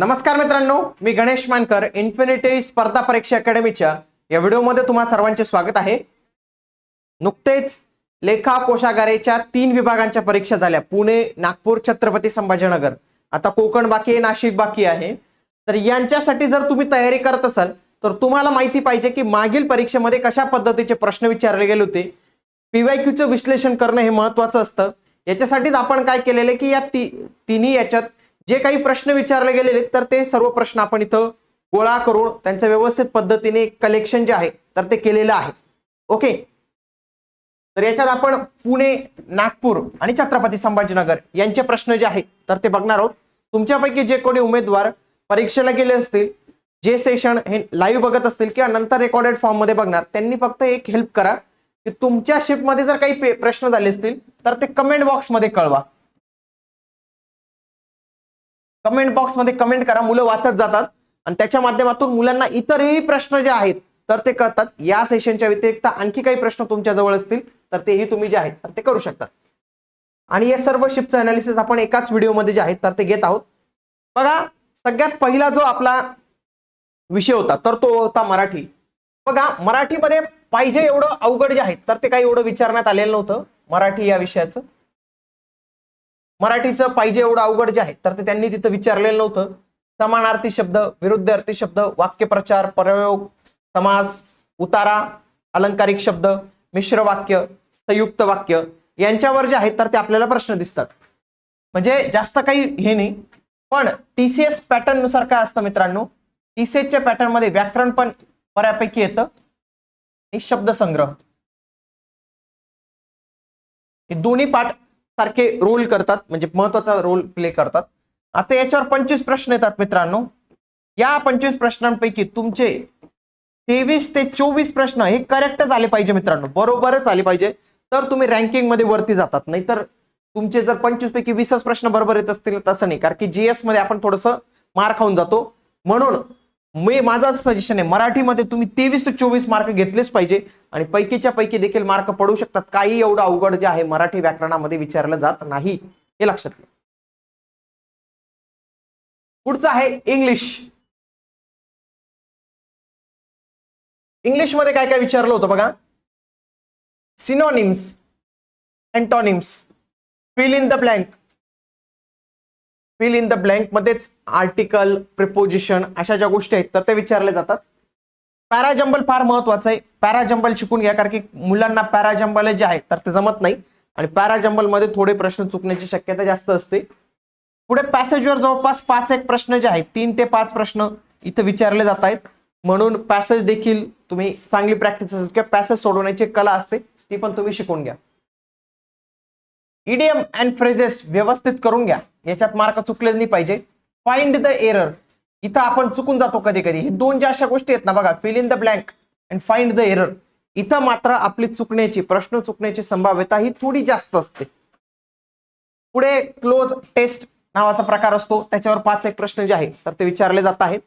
नमस्कार मित्रांनो मी गणेश मानकर इन्फिनिटी स्पर्धा परीक्षा अकॅडमीच्या या व्हिडिओमध्ये तुम्हा सर्वांचे स्वागत आहे. नुकतेच लेखा कोशागारेच्या तीन विभागांच्या परीक्षा झाल्या. पुणे नागपूर छत्रपती संभाजीनगर. आता कोकण बाकी आहे नाशिक बाकी आहे. तर यांच्यासाठी जर तुम्ही तयारी करत असाल तर तुम्हाला माहिती पाहिजे की मागील परीक्षेमध्ये कशा पद्धतीचे प्रश्न विचारले गेले होते. पीवायक्यूचं विश्लेषण करणं हे महत्वाचं असतं. याच्यासाठीच आपण काय केलेलं की या ती तिन्ही याच्यात जे काही प्रश्न विचारले गेलेले तर ते सर्व प्रश्न आपण इथं गोळा करून त्यांचं व्यवस्थित पद्धतीने कलेक्शन जे आहे तर ते केलेलं आहे. ओके? तर याच्यात आपण पुणे नागपूर आणि छत्रपती संभाजीनगर यांचे प्रश्न जे आहेत तर ते बघणार आहोत. तुमच्यापैकी जे कोणी उमेदवार परीक्षेला गेले असतील जे सेशन हे लाईव्ह बघत असतील किंवा नंतर रेकॉर्डेड फॉर्ममध्ये बघणार त्यांनी फक्त एक हेल्प करा की तुमच्या शिफ्टमध्ये जर काही प्रश्न झाले असतील तर ते कमेंट बॉक्समध्ये कळवा. कमेंट बॉक्समध्ये कमेंट करा. मुलं वाचत जातात. आणि त्याच्या माध्यमातून मुलांना इतरही प्रश्न जे आहेत तर ते कळतात. या सेशनच्या व्यतिरिक्त आणखी काही प्रश्न तुमच्या जवळ असतील तर तेही तुम्ही जे आहेत तर ते करू शकता. आणि या सर्व शिपचं अनालिसिस आपण एकाच व्हिडिओमध्ये जे आहेत तर ते घेत आहोत. बघा सगळ्यात पहिला जो आपला विषय होता तर तो होता मराठी. बघा मराठीमध्ये पाहिजे एवढं अवघड जे आहे तर ते काही एवढं विचारण्यात आलेलं नव्हतं मराठी या विषयाचं. मराठीचं पाहिजे एवढं अवघड जे आहे तर ते त्यांनी तिथं विचारलेलं नव्हतं. समानार्थी शब्द विरुद्ध अर्थी शब्द वाक्यप्रचार प्रयोग समास उतारा अलंकारिक शब्द मिश्र वाक्य संयुक्त वाक्य यांच्यावर जे आहेत तर ते आपल्याला प्रश्न दिसतात. म्हणजे जास्त काही हे नाही पण टीसीएस पॅटर्ननुसार काय असतं मित्रांनो? टीसीएसच्या पॅटर्नमध्ये व्याकरण पण बऱ्यापैकी येतं. आणि शब्दसंग्रह. हे दोन्ही पाठ सारखे रोल करतात म्हणजे महत्त्वाचा रोल प्ले करतात. आता याच्यावर पंचवीस प्रश्न येतात मित्रांनो. या पंचवीस प्रश्नांपैकी तुमचे तेवीस ते चोवीस प्रश्न हे करेक्टच आले पाहिजे मित्रांनो. बरोबरच आले पाहिजे. तर तुम्ही रँकिंगमध्ये वरती जातात. नाहीतर तुमचे जर पंचवीस पैकी वीसच प्रश्न बरोबर येत असतील तसं नाही. कारण की जीएसमध्ये आपण थोडस मार खाऊन जातो. म्हणून मी माझं सजेशन आहे मराठीमध्ये तुम्ही तेवीस ते चोवीस मार्क घेतलेच पाहिजे आणि पैकीच्या पैकी देखील मार्क पडू शकतात. काही एवढं अवघड जे आहे मराठी व्याकरणामध्ये विचारलं जात नाही हे लक्षात घ्या. पुढचं आहे इंग्लिश इंग्लिशमध्ये काय काय विचारलं होतं बघा? Synonyms antonyms fill in the blank fill in the blank मध्येच आर्टिकल प्रिपोजिशन अशा ज्या गोष्टी आहेत तर ते विचारले जातात. पॅराजंबल फार महत्वाचं आहे. पॅराजंबल शिकून घ्या कारण की मुलांना पॅराजंबल जे आहेत तर ते जमत नाही. आणि पॅराजंबलमध्ये थोडे प्रश्न चुकण्याची शक्यता जास्त असते. पुढे पॅसेजवर जवळपास पाच एक प्रश्न जे आहेत तीन ते पाच प्रश्न इथं विचारले जात आहेत. म्हणून पॅसेज देखील तुम्ही चांगली प्रॅक्टिस असेल किंवा पॅसेज सोडवण्याची कला असते ती पण तुम्ही शिकून घ्या. इडियम अँड फ्रेजेस व्यवस्थित करून घ्या. याच्यात मार्क चुकलेच नाही पाहिजे. फाइंड द एरर इथं आपण चुकून जातो कधी कधी हे दोन ज्या अशा गोष्टी आहेत ना बघा fill in the blank and find the error इथं मात्र आपली चुकण्याची प्रश्न चुकण्याची संभाव्यता ही थोडी जास्त असते. पुढे क्लोज टेस्ट नावाचा प्रकार असतो. त्याच्यावर पाच एक प्रश्न जे आहेत तर ते विचारले जात आहेत.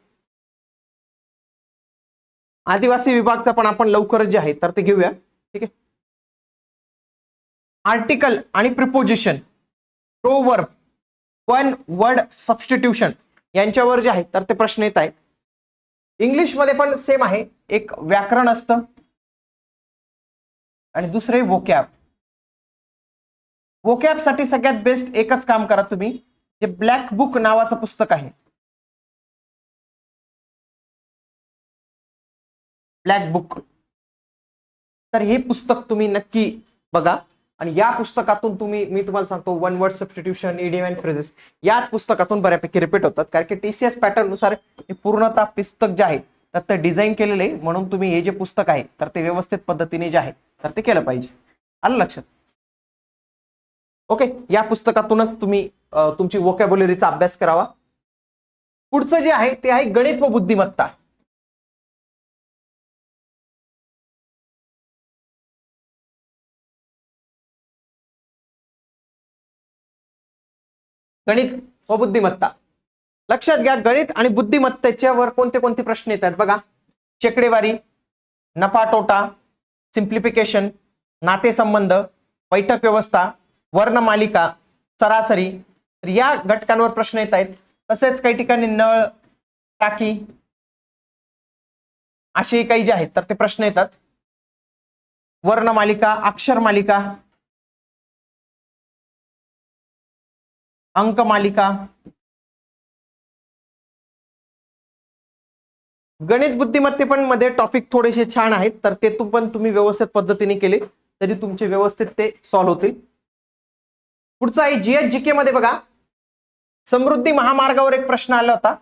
आदिवासी विभागचा पण आपण लवकरच जे आहे तर ते घेऊया. ठीक आहे? आर्टिकल आणि preposition proverb one word substitution यांच्यावर जे आहे तर ते प्रश्न येत आहेत. इंग्लिशमध्ये पण सेम आहे. एक व्याकरण असतं. आणि दुसरे वोकॅप वोकॅपसाठी सगळ्यात बेस्ट एकच काम करा तुम्ही जे ब्लॅक बुक नावाचं पुस्तक आहे. ब्लॅक बुक तर हे पुस्तक तुम्ही नक्की बघा. आणि या पुस्तकातून तुम्ही मी तुम्हाला सांगतो one word substitution idiom and phrases याच पुस्तकातून बऱ्यापैकी रिपीट होतात. कारण की टीसीएस पॅटर्ननुसार हे पूर्णतः पुस्तक जे आहे तर ते डिझाईन केलेलं आहे. म्हणून तुम्ही हे जे पुस्तक आहे तर ते व्यवस्थित पद्धतीने जे आहे तर ते केलं पाहिजे. आलं लक्षात? ओके या पुस्तकातूनच तुम्ही तुमची वोकॅबुलरीचा अभ्यास करावा. पुढचं जे आहे ते आहे गणित व बुद्धिमत्ता. गणित व बुद्धिमत्ता. लक्षात घ्या गणित आणि बुद्धिमत्तेच्यावर कोणते कोणते प्रश्न येतात बघा. चेकडेवारी नफा तोटा सिम्प्लिफिकेशन नातेसंबंध बैठक व्यवस्था वर्णमालिका सरासरी. तर या घटकांवर प्रश्न येत आहेत. तसेच काही ठिकाणी नळ टाकी असे काही जे आहेत तर ते प्रश्न येतात. वर्णमालिका अक्षरमालिका अंक मालिका. गणित बुद्धिमत्ते पण मध्ये टॉपिक थोडेसे छान आहेत तर ते तू पण तुम्ही व्यवस्थित पद्धतीने केले तरी तुमचे व्यवस्थित ते सॉल्व्ह होतील. पुढचा आहे जीएच जीके मध्ये बघा. समृद्धी महामार्गावर एक प्रश्न आला होता.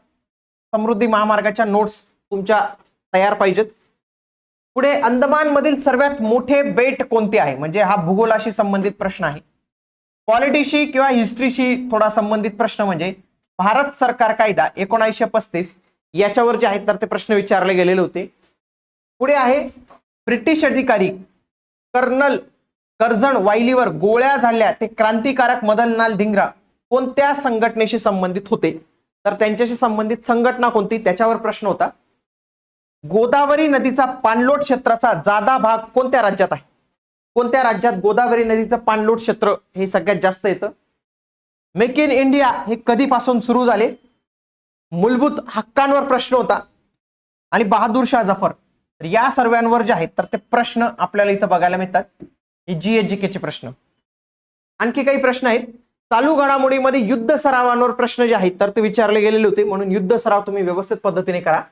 समृद्धी महामार्गाच्या नोट्स तुमच्या तयार पाहिजेत. पुढे अंदमान मधील सर्वात मोठे बेट कोणते आहे? म्हणजे हा भूगोलाशी संबंधित प्रश्न आहे. पॉलिटीशी किंवा हिस्ट्रीशी थोडा संबंधित प्रश्न म्हणजे भारत सरकार कायदा एकोणीसशे पस्तीस याच्यावर जे आहेत तर ते प्रश्न विचारले गेलेले होते. पुढे आहे ब्रिटिश अधिकारी कर्नल कर्जण वाईलीवर गोळ्या झाडल्या. ते क्रांतिकारक मदनलाल धिंगरा कोणत्या संघटनेशी संबंधित होते? तर त्यांच्याशी संबंधित संघटना कोणती? त्याच्यावर प्रश्न होता. गोदावरी नदीचा पाणलोट क्षेत्राचा जादा भाग कोणत्या राज्यात आहे? कोणत्या राज्यात गोदावरी नदीचं पाणलोट क्षेत्र हे सगळ्यात जास्त येतं? मेक इन इंडिया हे कधीपासून सुरू झाले? मूलभूत हक्कांवर प्रश्न होता. आणि बहादूर शाह जफर. तर या सर्वांवर जे आहेत तर ते प्रश्न आपल्याला इथं बघायला मिळतात. हे जी एच जी केचे प्रश्न. आणखी काही प्रश्न आहेत. चालू घडामोडीमध्ये युद्ध सरावांवर प्रश्न जे आहेत तर ते विचारले गेलेले होते. म्हणून युद्ध सराव तुम्ही व्यवस्थित पद्धतीने करा.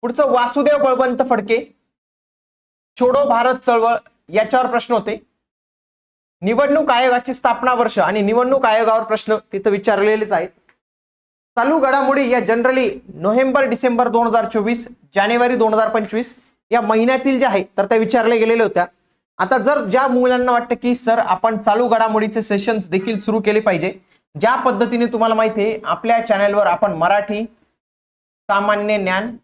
पुढचं वासुदेव बळवंत फडके. छोडो भारत चळवळ. याच्यावर प्रश्न होते. निवडणूक आयोगाची स्थापना वर्ष आणि निवडणूक आयोगावर प्रश्न तिथं विचारलेलेच आहेत. चालू घडामोडी या जनरली नोव्हेंबर डिसेंबर दोन हजार चोवीस जानेवारी दोन हजार पंचवीस या महिन्यातील ज्या आहेत तर त्या विचारल्या गेलेल्या होत्या. आता जर ज्या मुलांना वाटतं की सर आपण चालू घडामोडीचे सेशन्स देखील सुरू केले पाहिजे. ज्या पद्धतीने तुम्हाला माहिती आहे आपल्या चॅनलवर आपण मराठी सामान्य ज्ञान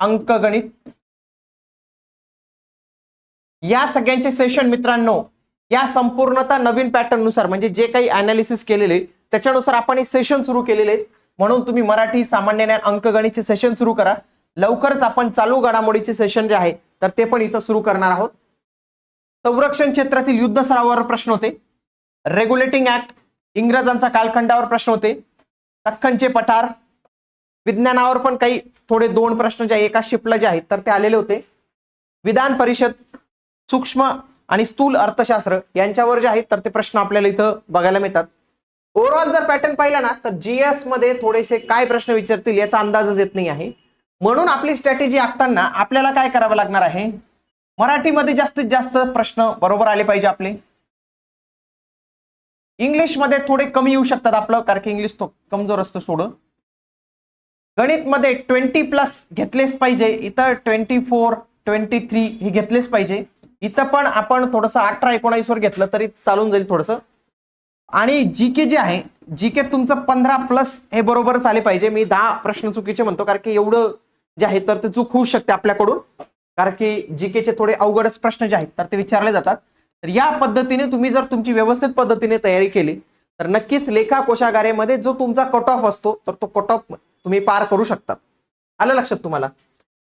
अंकगणित या सगळ्यांचे सेशन मित्रांनो या संपूर्णतः नवीन पॅटर्ननुसार म्हणजे जे काही अनालिसिस केलेले त्याच्यानुसार आपण हे सेशन सुरू केलेले. आहेत. म्हणून तुम्ही मराठी सामान्य ज्ञान अंकगणितचे सेशन सुरू करा. लवकरच आपण चालू घडामोडीचे सेशन जे आहे तर ते पण इथं सुरू करणार आहोत. संरक्षण क्षेत्रातील युद्ध सरावावर प्रश्न होते. रेग्युलेटिंग ऍक्ट इंग्रजांचा कालखंडावर प्रश्न होते. दख्खनचे पठार विज्ञानावर पण काही थोडे दोन प्रश्न जे एका शिपला जे आहेत तर ते आलेले होते. विधान परिषद सूक्ष्म आणि स्थूल अर्थशास्त्र यांच्यावर जे आहेत तर ते प्रश्न आपल्याला इथं बघायला मिळतात. ओव्हरऑल जर पॅटर्न पाहिला ना तर जीएसमध्ये थोडेसे काय प्रश्न विचारतील याचा अंदाजच येत नाही आहे. म्हणून आपली स्ट्रॅटेजी आखताना आपल्याला काय करावं लागणार आहे? मराठीमध्ये जास्तीत जास्त प्रश्न बरोबर आले पाहिजे आपले. इंग्लिशमध्ये थोडे कमी येऊ शकतात आपलं कारण की इंग्लिश तो कमजोर असतं सोडं. गणित मध्ये ट्वेंटी प्लस घेतलेच पाहिजे इतर ट्वेंटी फोर ट्वेंटी थ्री हे घेतलेच पाहिजे. इथं पण आपण थोडंसं अठरा एकोणावीस वर घेतलं तरी चालून जाईल थोडंसं. आणि जी के जे आहे जी के तुमचं पंधरा प्लस हे बरोबरच आले पाहिजे. मी दहा प्रश्न चुकीचे म्हणतो कारण की एवढं जे आहे तर ते चूक होऊ शकते आपल्याकडून. कारण की जी केचे थोडे अवघडच प्रश्न जे आहेत तर ते विचारले जातात. तर या पद्धतीने तुम्ही जर तुमची व्यवस्थित पद्धतीने तयारी केली तर नक्कीच लेखा कोशागारेमध्ये जो तुमचा कट ऑफ असतो तर तो कट ऑफ तुम्ही पार करू शकतात आलं लक्षात तुम्हाला?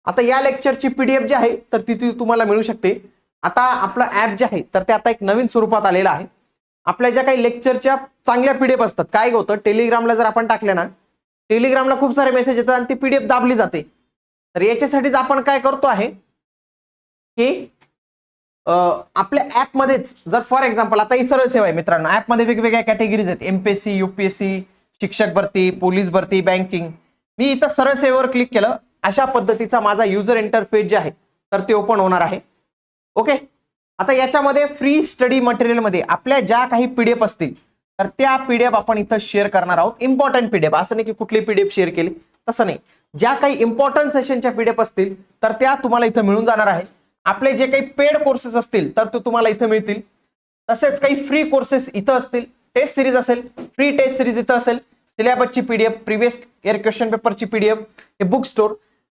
आता या लेक्चरची पीडीएफ जी आहे तर ती ती तुम्हाला मिळू शकते. आता आपलं ऍप जे आहे तर ते आता एक नवीन स्वरूपात आलेलं आहे. आपल्या ज्या काही लेक्चरच्या चांगल्या पीडीएफ असतात काय होतं? टेलिग्रामला जर आपण टाकले ना टेलिग्रामला खूप सारे मेसेज येतात आणि ती पीडीएफ दाबली जाते. तर याच्यासाठीच आपण काय करतो आहे की आपल्या ऍपमध्येच जर फॉर एक्झाम्पल आता ही सरळ सेवा आहे मित्रांनो ऍपमध्ये वेगवेगळ्या कॅटेगरीज आहेत. एमपीएससी युपीएससी शिक्षक भरती पोलीस भरती बँकिंग मी इथं सरळ सेवेवर क्लिक केलं अशा पद्धतीचा माझा युजर इंटरफेस जे आहे तर ते ओपन होणार आहे. ओके? आता याच्यामध्ये फ्री स्टडी मटेरियलमध्ये आपल्या ज्या काही पीडीएफ असतील तर त्या पीडीएफ आपण इथं शेअर करणार आहोत. इम्पॉर्टंट पीडीएफ असं नाही की कुठली पीडीएफ शेअर केली. तसं नाही. ज्या काही इम्पॉर्टंट सेशनच्या पीडीएफ असतील तर त्या तुम्हाला इथं मिळून जाणार आहे. आपले जे काही पेड कोर्सेस असतील तर ते तुम्हाला इथं मिळतील. तसेच काही फ्री कोर्सेस इथं असतील टेस्ट सिरीज असेल फ्री टेस्ट सिरीज इथं असेल सिलेबसची पीडीएफ प्रिव्हियस इयर क्वेश्चन पेपरची पीडीएफ हे बुक स्टोर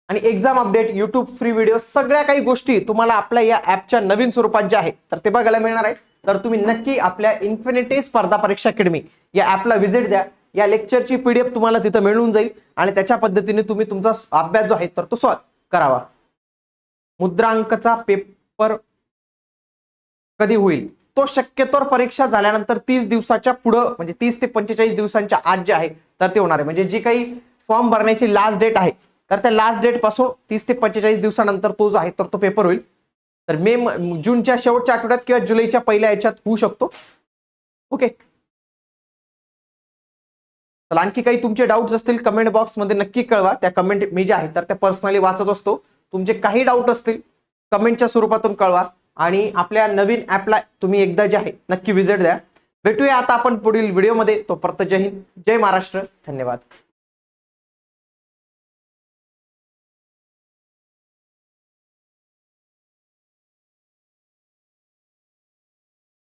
आणि exam update YouTube free video सगळ्या काही गोष्टी तुम्हाला आपल्या या ऍपच्या नवीन स्वरूपात ज्या आहेत तर ते बघायला मिळणार आहे तर तुम्ही नक्की आपल्या इन्फिनिटी स्पर्धा परीक्षा अकॅडमी या ऍपला व्हिजिट द्या. या लेक्चरची पीडीएफ तुम्हाला तिथं मिळून जाईल आणि त्याच्या पद्धतीने तुम्ही तुमचा अभ्यास जो आहे तर तो सॉल्व करावा. मुद्रांकचा पेपर कधी होईल? तो शक्यतोवर परीक्षा झाल्यानंतर तीस दिवसाच्या पुढं म्हणजे तीस ते पंचेचाळीस दिवसांच्या आत जे आहे तर ते होणार आहे. म्हणजे जी काही फॉर्म भरण्याची लास्ट डेट आहे तर त्या लास्ट डेटपासून तीस ते पंचेचाळीस दिवसानंतर तो जो आहे तर तो पेपर होईल. तर मे जूनच्या शेवटच्या आठवड्यात किंवा जुलैच्या पहिल्या याच्यात होऊ शकतो. ओके तर आणखी काही तुमचे डाऊट्स असतील कमेंट बॉक्समध्ये नक्की कळवा. त्या कमेंट मी जे आहे तर त्या पर्सनली वाचत असतो. तुमचे काही डाऊट असतील कमेंटच्या स्वरूपातून कळवा. आणि आपल्या नवीन ऍपला तुम्ही एकदा जे आहे नक्की व्हिजिट द्या. भेटूया आता आपण पुढील व्हिडिओमध्ये तो परत जय हिंद जय महाराष्ट्र. धन्यवाद.